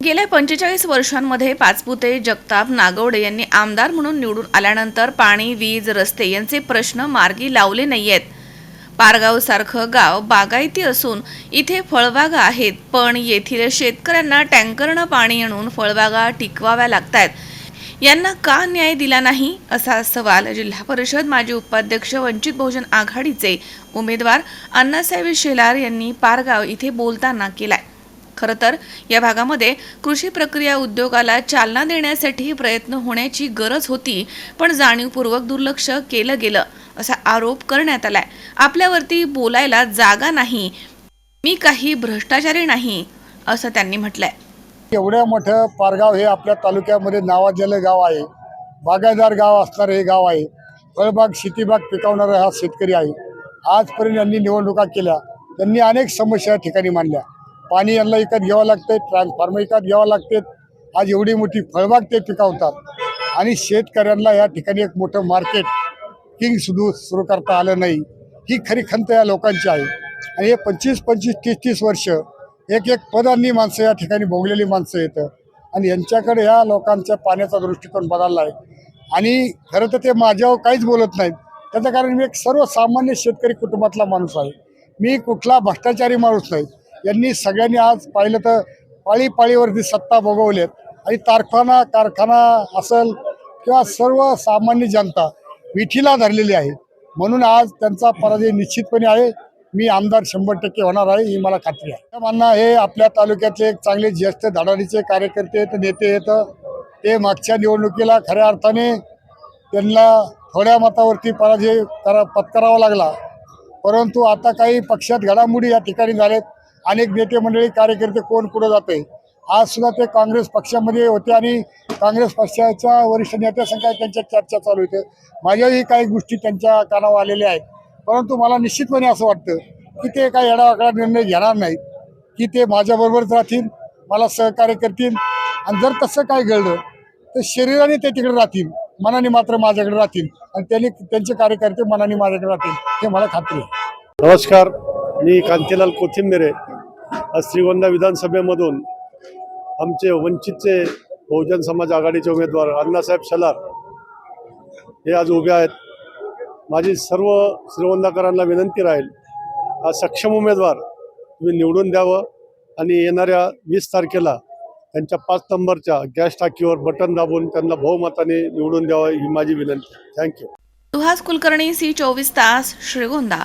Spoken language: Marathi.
गेल्या पंचेचाळीस वर्षांमध्ये पाचपुते जगताप नागवडे यांनी आमदार म्हणून निवडून आल्यानंतर पाणी वीज रस्ते यांचे प्रश्न मार्गी लावले नाहीयेत. आहेत पारगावसारखं गाव बागायती असून इथे फळबागा आहेत पण येथील शेतकऱ्यांना टँकरनं पाणी आणून फळबागा टिकवाव्या लागतायत. यांना का न्याय दिला नाही? असा सवाल जिल्हा परिषद माजी उपाध्यक्ष वंचित बहुजन आघाडीचे उमेदवार अण्णासाहेब शेलार यांनी पारगाव इथे बोलताना केलाय. खरं तर या भागामध्ये कृषी प्रक्रिया उद्योगाला चालना देण्यासाठी प्रयत्न होण्याची गरज होती पण जाणीवपूर्वक दुर्लक्ष केलं गेलं असा आरोप करण्यात आलाय. आपल्यावरती बोलायला जागा नाही मी काही भ्रष्टाचारी नाही असं त्यांनी म्हटलंय. एवढं मोठं पारगाव हे आपल्या तालुक्यामध्ये नावाजलेलं गाव आहे. बागायदार गाव असणारं हे गाव आहे. फळबाग शेतीबाग पिकवणारा हा शेतकरी आहे. आजपर्यंत यांनी निवडणुका केल्या. त्यांनी अनेक समस्या या ठिकाणी मांडल्या. पाणी यांना विकत घ्यावं लागतं ट्रान्सफॉर्मर विकत घ्यावं लागते आज एवढी मोठी फळबाग ते पिकवतात. आणि शेतकऱ्यांना या ठिकाणी एक मोठं मार्केट किंग सुरू सुरू करता आलं नाही. ही खरी खंत या लोकांची आहे. आणि हे पंचवीस पंचवीस तीस तीस वर्ष एक एक पदांनी माणसं या ठिकाणी भोगलेली माणसं येतं आणि यांच्याकडे ह्या लोकांच्या पाण्याचा दृष्टिकोन बदलला आहे. आणि खरं तर ते माझ्यावर काहीच बोलत नाहीत. त्याचं कारण मी एक सर्वसामान्य शेतकरी कुटुंबातला माणूस आहे. मी कुठला भ्रष्टाचारी माणूस नाही. यांनी सगळ्यांनी आज पाहिलं तर पाळी पाळीवरती सत्ता भोगवलेत आणि कारखाना कारखाना असेल किंवा सर्वसामान्य जनता विठीला धरलेली आहे. म्हणून आज त्यांचा पराजय निश्चितपणे आहे. मी आमदार शंभर टक्के होणार आहे ही मला खात्री आहे. म्हणणं हे आपल्या तालुक्यातले एक चांगले ज्येष्ठ धडाडीचे कार्यकर्ते आहेत नेते आहेत. ते मागच्या निवडणुकीला खऱ्या अर्थाने त्यांना थोड्या मतावरती पराजय करा पत्करावा लागला. परंतु आता काही पक्षात घडामोडी या ठिकाणी झालेत. अनेक नेते मंडळी कार्यकर्ते कोण पुढे जाते आज सुद्धा ते काँग्रेस पक्षामध्ये होते आणि काँग्रेस पक्षाच्या वरिष्ठ नेत्यासंख्या त्यांच्या चर्चा चालू होते. माझ्याही काही गोष्टी त्यांच्या कानावर आलेल्या आहेत. परंतु मला निश्चितपणे असं वाटतं की ते काही येडावाकडा निर्णय घेणार नाहीत की ते माझ्याबरोबरच राहतील मला सहकार्य करतील. आणि जर तसं काय घडलं तर शरीराने ते तिकडे राहतील मनाने मात्र माझ्याकडे राहतील. आणि त्यांनी त्यांचे कार्यकर्ते मनाने माझ्याकडे राहतील हे मला खात्री आहे. नमस्कार मी कांतीलाल कोथिंबिरे आज श्रीगोंदा विधानसभेमधून आमचे वंचितचे बहुजन समाज आघाडीचे उमेदवार अण्णासाहेब शलार हे आज उभे आहेत. माझी सर्व श्रीगोंदाकरांना विनंती राहील आज सक्षम उमेदवार तुम्ही निवडून द्यावं आणि येणाऱ्या वीस तारखेला त्यांच्या पाच नंबरच्या गॅस टाकीवर बटन दाबून त्यांना बहुमताने निवडून द्यावं ही माझी विनंती. थँक्यू सुहास कुलकर्णी सी चोवीस तास श्रीगोंदा.